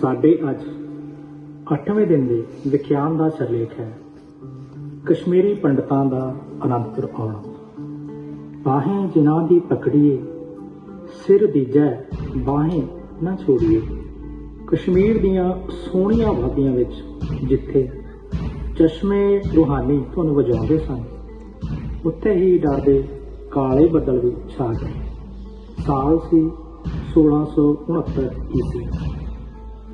ਸਾਡੇ ਅੱਜ 8ਵੇਂ ਦਿਨ ਦੇ ਵਿਖਿਆਨ ਦਾ ਸਿਰਲੇਖ ਹੈ। ਕਸ਼ਮੀਰੀ ਪੰਡਤਾਂ ਦਾ ਅਨੰਦਪੁਰ ਆਉਣਾ। ਬਾहें ਜਿਨ੍ਹਾਂ ਦੀ ਪਕੜੀਏ, ਸਿਰ ਦੀਜੈ ਬਾहें ਨਾ ਛੋੜੀਏ। ਕਸ਼ਮੀਰ ਦੀਆਂ ਸੋਹਣੀਆਂ ਵਾਦੀਆਂ ਵਿੱਚ ਜਿੱਥੇ ਚਸ਼ਮੇ ਰੂਹਾਨੀ ਤੁਹਾਨੂੰ ਵਜਾਉਂਦੇ ਸਨ, ਉੱਥੇ ਹੀ ਡਰਦੇ ਕਾਲੇ ਬੱਦਲ ਵੀ ਛਾ ਗਏ। ਸਾਲ ਸੀ 1669 ਈਸਵੀ।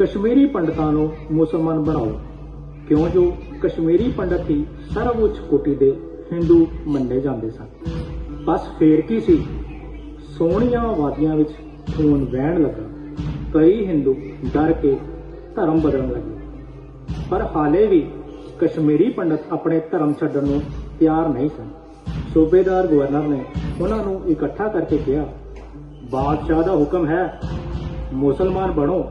ਕਸ਼ਮੀਰੀ ਪੰਡਤਾਂ ਨੂੰ ਮੁਸਲਮਾਨ ਬਣਾਓ। ਕਿਉਂ? ਜੋ ਕਸ਼ਮੀਰੀ ਪੰਡਤ ਹੀ ਸਰਵਉੱਚ ਕੋਟੀ ਦੇ ਹਿੰਦੂ ਮੰਨੇ ਜਾਂਦੇ ਸਨ। ਬਸ ਫੇਰ ਕੀ ਸੀ? ਸੋਹਣੀਆਂ ਵਾਦੀਆਂ ਵਿੱਚ ਖੂਨ ਵਹਿਣ ਲੱਗਾ। ਕਈ ਹਿੰਦੂ ਡਰ ਕੇ ਧਰਮ ਬਦਲਣ ਲੱਗੇ। ਪਰ ਹਾਲੇ ਵੀ ਕਸ਼ਮੀਰੀ ਪੰਡਤ ਆਪਣੇ ਧਰਮ ਛੱਡਣ ਨੂੰ ਤਿਆਰ ਨਹੀਂ ਸਨ। ਸੂਬੇਦਾਰ ਗਵਰਨਰ ਨੇ ਉਹਨਾਂ ਨੂੰ ਇਕੱਠਾ ਕਰਕੇ ਕਿਹਾ, ਬਾਦਸ਼ਾਹ ਦਾ ਹੁਕਮ ਹੈ, ਮੁਸਲਮਾਨ ਬਣੋ।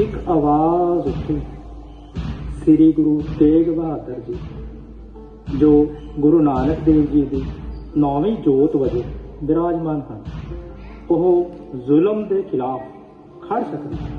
ਇੱਕ ਆਵਾਜ਼ ਉੱਠੀ। ਸ੍ਰੀ ਗੁਰੂ ਤੇਗ ਬਹਾਦਰ ਜੀ, ਜੋ ਗੁਰੂ ਨਾਨਕ ਦੇਵ ਜੀ ਦੀ ਨੌਵੀਂ ਜੋਤ ਵਜੋਂ ਬਿਰਾਜਮਾਨ ਹਨ। ਉਹ ਜ਼ੁਲਮ ਦੇ ਖਿਲਾਫ ਖੜ ਸਕਦੇ ਹਨ।